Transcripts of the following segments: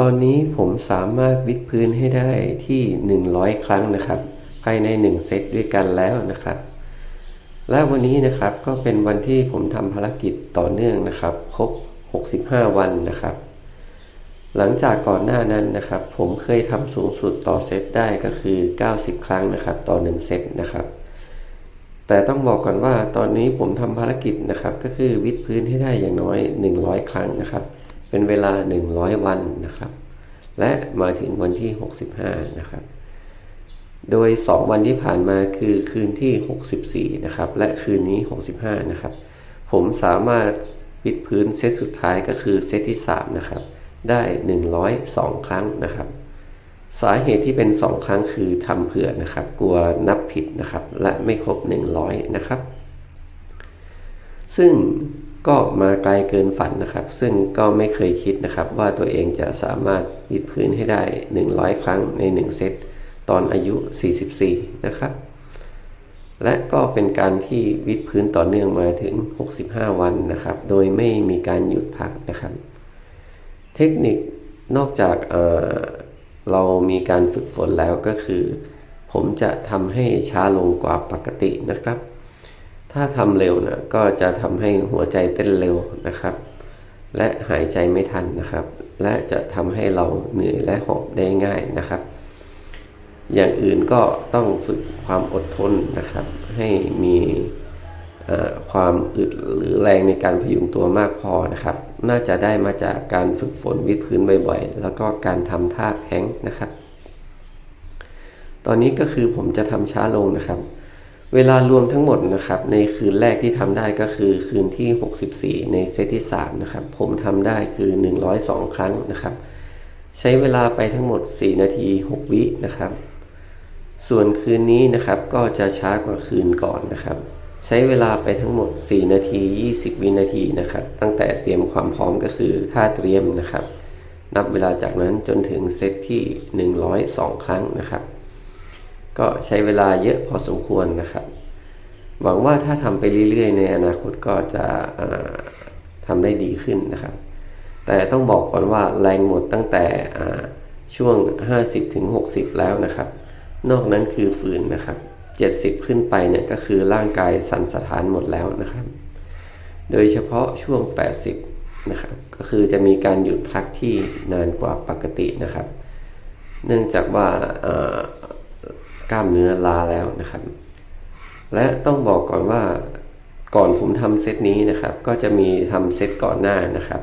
ตอนนี้ผมสามารถวิดพื้นให้ได้ที่ 100 ครั้งนะครับ ภายใน 1 เซตด้วยกันแล้วนะครับ และวันนี้นะครับก็เป็นวันที่ผมทำภารกิจต่อเนื่องนะครับ ครบ 65 วันนะครับ หลังจากก่อนหน้านั้นนะครับ ผมเคยทำสูงสุดต่อเซตได้ก็คือ 90 ครั้งนะครับต่อ 1 เซตนะครับแต่ต้องบอกก่อนว่าตอนนี้ผมทำภารกิจนะครับ ก็คือวิดพื้นให้ได้อย่างน้อย 100 ครั้งนะครับ เป็นเวลา 100 วันนะครับ และมาถึงวันที่ 65 นะครับ โดย 2 วันที่ผ่านมาคือคืนที่ 64 นะครับ และคืนนี้ 65 นะครับ ผมสามารถวิดพื้นเซตสุดท้ายก็คือเซตที่ 3 นะครับ ได้ 102 ครั้งนะครับ สาเหตุที่เป็น 2 ครั้งคือทำเผื่อนะครับ กลัวนับผิดนะครับ และไม่ครบ 100 นะครับ ซึ่ง ก็มาไกลเกินฝันนะครับ ซึ่งก็ไม่เคยคิดนะครับ ว่าตัวเองจะสามารถวิดพื้นให้ได้ 100 ครั้งใน 1 เซตตอนอายุ 44 นะครับ และก็เป็นการที่วิดพื้นต่อเนื่องมาถึง 65 วันนะครับ โดยไม่มีการหยุดพักนะครับ เทคนิคนอกจากเเรามีการฝึกฝนแล้วก็คือ ผมจะทำให้ช้าลงกว่าปกตินะครับ ถ้าทำเร็วนะก็จะทำให้หัวใจเต้นเร็วนะครับ และหายใจไม่ทันนะครับ และจะทำให้เราเหนื่อยและหอบได้ง่ายนะครับ อย่างอื่นก็ต้องฝึกความอดทนนะครับ ให้มีความอึดหรือแรงในการพยุงตัวมากพอนะครับ น่าจะได้มาจากการฝึกฝนวิดพื้นบ่อยๆ แล้วก็การทำท่าแฮงนะครับ ตอนนี้ก็คือผมจะทำช้าลงนะครับ เวลารวมทั้งหมดนะครับ ในคืนแรกที่ทำได้ก็คือคืนที่ 64 ในเซตที่3นะครับ ผมทำได้คือ 102 ครั้งนะครับ ใช้เวลาไปทั้งหมด 4 นาที 6 วินะครับ ส่วนคืนนี้นะครับก็จะช้ากว่าคืนก่อนนะครับ ใช้เวลาไปทั้งหมด 4 นาที 20 วินาทีนะครับ ตั้งแต่เตรียมความพร้อมก็คือท่าเตรียมนะครับ นับเวลาจากนั้นจนถึงเซตที่ 102 ครั้งนะครับ ก็ใช้เวลาเยอะพอสมควรนะครับ หวังว่าถ้าทำไปเรื่อยๆ ในอนาคตก็จะทำได้ดีขึ้นนะครับ แต่ต้องบอกก่อนว่าแรงหมดตั้งแต่ช่วง 50-60 แล้วนะครับ นอกนั้นคือฝืนนะครับ 70 ขึ้นไปเนี่ยก็คือร่างกายสั่นสะท้านหมดแล้วนะครับ โดยเฉพาะช่วง 80 นะครับ ก็คือจะมีการหยุดพักที่นานกว่าปกตินะครับ เนื่องจากว่า กล้ามเนื้อลาแล้วนะครับ และต้องบอกก่อนว่าก่อนผมทำเซตนี้นะครับ ก็จะมีทำเซตก่อนหน้านะครับ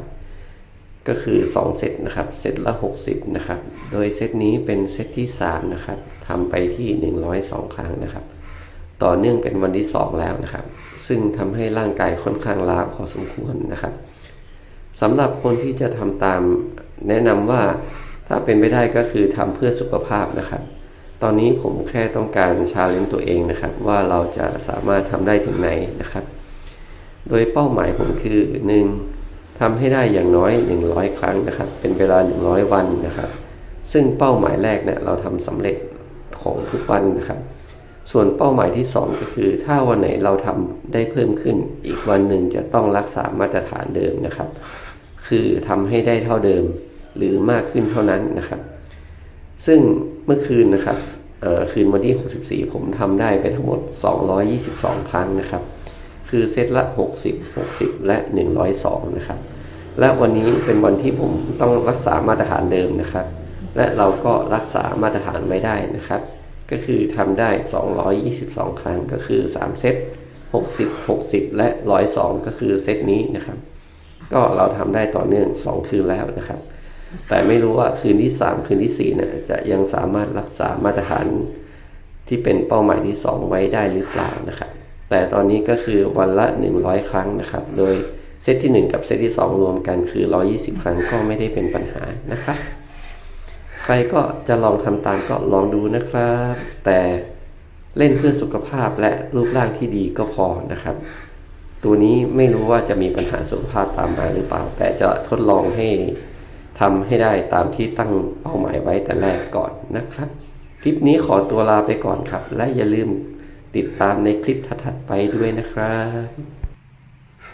ก็คือ 2 เซตนะครับ เซตละ 60 นะครับ โดยเซตนี้เป็นเซตที่ 3 นะครับทำไปที่ 102 ครั้งนะครับ ต่อเนื่องเป็นวันที่ 2 แล้วนะครับ ซึ่งทำให้ร่างกายค่อนข้างล้าพอสมควรนะครับสำหรับคนที่จะทำตามแนะนำว่าถ้าเป็นไปได้ก็คือทำเพื่อสุขภาพนะครับ ตอนนี้ผมแค่ต้องการชาเลนจ์ตัวเองนะครับ ว่าเราจะสามารถทำได้ถึงไหนนะครับ โดยเป้าหมายผมคือ 1. ทำให้ได้อย่างน้อย 100 ครั้งนะครับ เป็นเวลา 100 วันนะครับ ซึ่งเป้าหมายแรกเนี่ยเราทำสำเร็จของทุกวันนะครับ ส่วนเป้าหมายที่ 2 ก็คือ ถ้าวันไหนเราทำได้เพิ่มขึ้น อีกวันหนึ่งจะต้องรักษามาตรฐานเดิมนะครับ คือทำให้ได้เท่าเดิมหรือมากขึ้นเท่านั้นนะครับ ซึ่งเมื่อคืนนะครับ คืนวันที่ 64 ผมทำได้ไปทั้งหมด 222 ครั้งนะครับ คือเซตละ 60 60 และ 102 นะครับ และวันนี้เป็นวันที่ผมต้องรักษามาตรฐานเดิมนะครับ และเราก็รักษามาตรฐานไม่ได้นะครับ ก็คือทำได้ 222 ครั้งก็คือ 3 เซต 60 60 และ 102 ก็คือเซตนี้นะครับ ก็เราทำได้ต่อเนื่อง 2 คืนแล้วนะครับ แต่ไม่รู้ว่าคืนที่ 3 คืนที่4เนี่ยจะยังสามารถรักษามาตรฐานที่เป็นเป้าหมายที่ 2 ไว้ได้หรือเปล่านะครับ แต่ตอนนี้ก็คือวันละ 100 ครั้งนะครับ โดยเซตที่ 1 กับเซตที่ 2 รวมกันคือ 120 ครั้งก็ไม่ได้เป็นปัญหานะครับ ใครก็จะลองทำตามก็ลองดูนะครับ แต่เล่นเพื่อสุขภาพและรูปร่างที่ดีก็พอนะครับ ตัวนี้ไม่รู้ว่าจะมีปัญหาสุขภาพตามมาหรือเปล่า แต่จะทดลองให้ ทำให้ได้ตามที่ตั้งเป้าหมายไว้แต่แรกก่อนนะครับ คลิปนี้ขอตัวลาไปก่อนครับ และอย่าลืมติดตามในคลิปถัดๆไปด้วยนะครับ